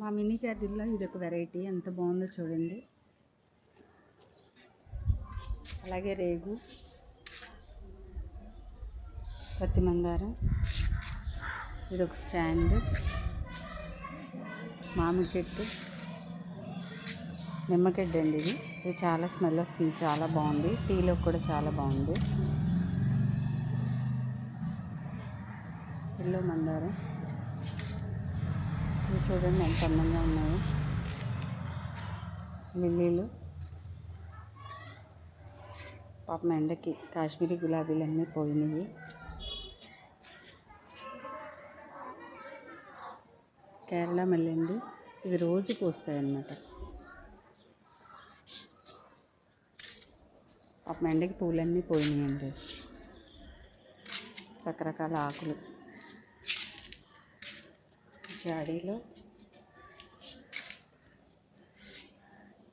మా మినీ క్యాటిల్లో ఇది ఒక వెరైటీ. ఎంత బాగుందో చూడండి. అలాగే రేగు. పత్తి మందారం. ఇది ఒక స్టాండ్. మామిడి చెట్టు. నిమ్మగడ్డ అండి ఇది. ఇది చాలా స్మెల్ వస్తుంది. చాలా బాగుంది. టీలో కూడా చాలా బాగుంది. ఎల్లో మందారం. చూడండి ఎంత అందంగా ఉన్నాయో. లిల్లీలు. పాపం ఎండకి కాశ్మీరీ గులాబీలు అన్నీ పోయినాయి. కేరళ మల్లె అండి ఇవి రోజు పూస్తాయి అన్నమాట పాపం ఎండకి పూలన్నీ పోయినాయండి. రకరకాల ఆకులు. జాడీలో